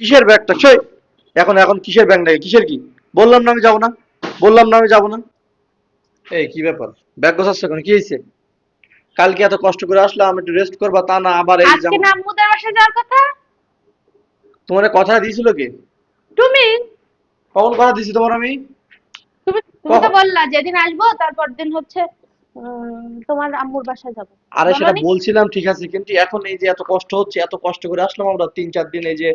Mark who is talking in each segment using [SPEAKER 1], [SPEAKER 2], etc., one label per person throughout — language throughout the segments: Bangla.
[SPEAKER 1] কিসের ব্যাগটা সই এখন এখন কিসের ব্যাগ নাকি? কিসের কি? বললাম না আমি যাব না। বললাম না আমি যাব না। এই কি ব্যাপার? ব্যাগ গোছাচ্ছ কেন কি হয়েছে? কালকে এত কষ্ট করে আসলাম একটু রেস্ট করবা তা না আবার এই
[SPEAKER 2] আজকে না আম্মুদের বাসায় যাওয়ার কথা?
[SPEAKER 1] তোমার কথা দিয়েছিল কে?
[SPEAKER 2] তুমি?
[SPEAKER 1] কখন কথা দিয়েছি তোমার আমি?
[SPEAKER 2] তুমি তুমি তো? বললা যেদিন আসব তারপর দিন হচ্ছে তোমার আম্মুর বাসায় যাব।
[SPEAKER 1] আরে সেটা বলছিলাম ঠিক আছে কিন্তু এখন এই যে এত কষ্ট হচ্ছে এত কষ্ট করে আসলাম আমরা তিন চার দিন এই যে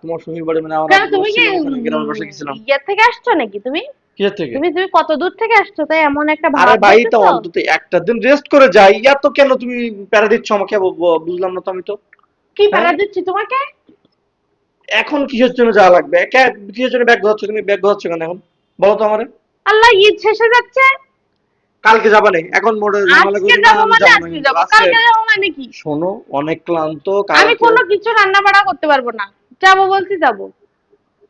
[SPEAKER 1] তোমার শ্বশুর বাড়ি মানে আমরা
[SPEAKER 2] তুমি কি
[SPEAKER 1] গ্রামের গেছিলাম।
[SPEAKER 2] ইয়ে থেকে আসছো নাকি তুমি?
[SPEAKER 1] কিসের থেকে?
[SPEAKER 2] তুমি তুমি কত দূর থেকে আসছো? তাই এমন একটা
[SPEAKER 1] আরে
[SPEAKER 2] ভাব
[SPEAKER 1] ভাই তো অন্তত একটা দিন রেস্ট করে যাই। এত কেন তুমি প্যারা দিচ্ছ আমাকে? বুঝলাম না তো আমি তো।
[SPEAKER 2] কি প্যারা
[SPEAKER 1] হ্যাঁ?
[SPEAKER 2] দিচ্ছি তোমাকে?
[SPEAKER 1] এখন কিসের জন্য যাওয়া লাগবে? কিসের জন্য ব্যাগ ধরছো তুমি? ব্যাগ ধরছো কেন এখন? বলো তো আমারে।
[SPEAKER 2] আল্লাহ ঈদ শেষে যাচ্ছে।
[SPEAKER 1] কালকে যাবা নেই? এখন মোটে ঝামেলা
[SPEAKER 2] আজকে যাব মানে আজকে। যাব। কালকে যাব মানে কি?
[SPEAKER 1] শোনো অনেক ক্লান্ত
[SPEAKER 2] আমি কোনো কিছু রান্না বাড়া করতে পারব না। যাব বলছি যাব।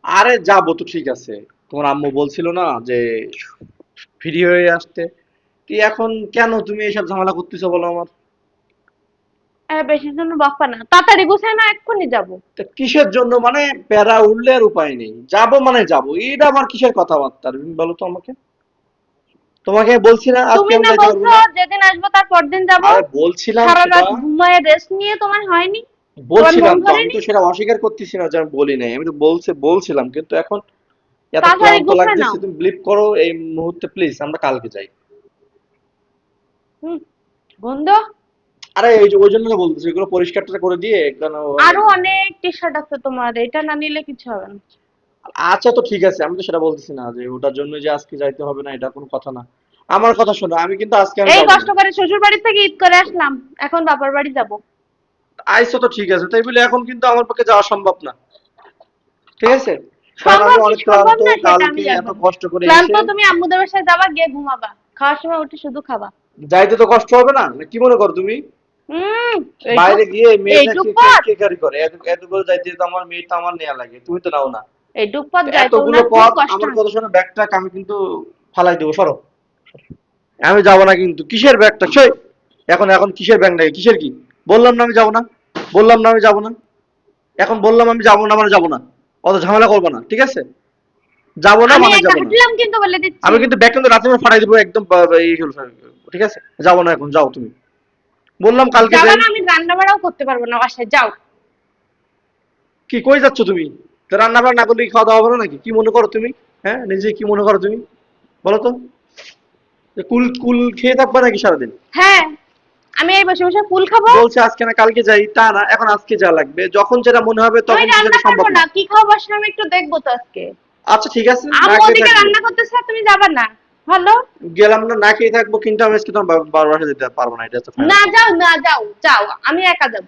[SPEAKER 1] আরে যাব তো ঠিক আছে। তোমার আম্মু বলছিল না যে ফ্রি হয়ে আসতে। তুই এখন কেন তুমি এইসব ঝামেলা করতেছো বলো আমার?
[SPEAKER 2] বেশির জন্য বকবা না। তাড়াতাড়ি গুছাই না এক্ষুনি যাব।
[SPEAKER 1] তা কিসের জন্য? মানে প্যারা উঠলে আর উপায় নেই। যাব মানে যাব। এটা আমার কিসের কথাবার্তা? বলো তো আমাকে। তোমাকে বলছি না আজকে
[SPEAKER 2] তুমি
[SPEAKER 1] আমি
[SPEAKER 2] না
[SPEAKER 1] যাইতে পারব
[SPEAKER 2] বলছো
[SPEAKER 1] না
[SPEAKER 2] যেদিন আসব তার পরদিন যাব।
[SPEAKER 1] আরে বলছিলাম
[SPEAKER 2] সারা রাত ঘুমায় রেস্ট নিয়ে তোমার হয়নি?
[SPEAKER 1] বলছিলাম তো আমি তো সেটা অস্বীকার করতেছি না যে আমি বলি নাই। আমি তো বলছে বলছিলাম কিন্তু এখন এত ক্লান্ত লাগতেছে তুমি বিলিভ করো এই মুহূর্তে প্লিজ আমরা কালকে যাই।
[SPEAKER 2] হুম, বন্ধ?
[SPEAKER 1] আরে এই যে ওই জন্য বলতেছি এগুলো পরিষ্কারটা করে দিয়ে
[SPEAKER 2] আরও অনেক টি শার্ট আছে তোমার এটা না নিলে কিছু হবে না।
[SPEAKER 1] আচ্ছা তো ঠিক আছে আমি তো সেটা বলতেছি না যে ওটার জন্য যে আজকে যাইতে হবে না এটা কোনো কথা না। আমার কথা শোনো আমি কিন্তু আজকে আমি
[SPEAKER 2] এই কষ্ট করে শ্বশুর বাড়ি থেকে ঈদ করে আসলাম এখন বাবার বাড়ি যাব।
[SPEAKER 1] আইসো তো ঠিক আছে তাই বলে এখন কিন্তু আমার পক্ষে যাওয়া সম্ভব না। ঠিক আছে? কারণ
[SPEAKER 2] সম্ভব
[SPEAKER 1] আমি
[SPEAKER 2] কি
[SPEAKER 1] অনেক
[SPEAKER 2] সম্ভব
[SPEAKER 1] ক্লান্ত
[SPEAKER 2] না সেটা আমি
[SPEAKER 1] কালকে এত কষ্ট করে
[SPEAKER 2] ক্লান্ত তুমি আম্মুদের বাসায় যাবা গিয়ে ঘুমাবা। খাওয়ার সময় উঠে শুধু খাবা।
[SPEAKER 1] যাইতে তো কষ্ট হবে না? না কি মনে করো তুমি?
[SPEAKER 2] হুম
[SPEAKER 1] বাইরে গিয়ে মেয়েটা
[SPEAKER 2] এইটুক
[SPEAKER 1] কে-
[SPEAKER 2] পথ?
[SPEAKER 1] কে- কে গাড়ি করে? এত এত করে যাইতে তো আমার মেয়েটা আমার নেওয়া লাগে তুমি তো নাও না।
[SPEAKER 2] যাইতো না খুব কষ্ট।
[SPEAKER 1] আমার কথা শোনো ব্যাগটা আমি কিন্তু ফালাই দেবো সরো। আমি যাব না কিন্তু কিসের ব্যাগটা? সই এখন এখন কিসের ব্যাগ নাকি? কিসের কি? বললাম না আমি যাব না। বললাম না আমি যাব না। এখন বললাম আমি যাব না মানে যাব না। অত ঝামেলা করব না ঠিক আছে? যাব না মানে যাব না।
[SPEAKER 2] কিন্তু বলে দিচ্ছি।
[SPEAKER 1] আমি কিন্তু ব্যাগ কিন্তু রাতে আমি ফাটাই দেবো একদম এই হলো, ঠিক আছে? যাব না এখন যাও তুমি। বললাম কালকে
[SPEAKER 2] যাবা না আমি রান্না বাড়াও করতে পারব না বাসায় যাও।
[SPEAKER 1] কি কই যাচ্ছ তুমি? তো রান্না বান্না না করলে খাওয়া দাওয়া হবে নাকি? কি মনে করো তুমি? হ্যাঁ নিজে কি মনে করো তুমি? বলো তো। কুল কুল খেয়ে থাকবে নাকি সারাদিন?
[SPEAKER 2] হ্যাঁ আমি এই বসে বসে ফুল খাব।
[SPEAKER 1] বলছে আজকে না কালকে যাই। তা না এখন আজকে যা লাগবে। যখন যেটা মনে হবে তখন সেটা সম্ভব না।
[SPEAKER 2] কি খাব বসে আমি একটু দেখব তো আজকে।
[SPEAKER 1] আচ্ছা ঠিক আছে। আমি
[SPEAKER 2] ওদিকে রান্না করতেছে তুমি যাবা না। ভালো?
[SPEAKER 1] গেলাম না না খেয়ে থাকব। কিন্তু আমি আজকে তোমার বাবার বাসায় যেতে পারব না। এটা final।
[SPEAKER 2] না যাও না যাও যাও। আমি একা যাব।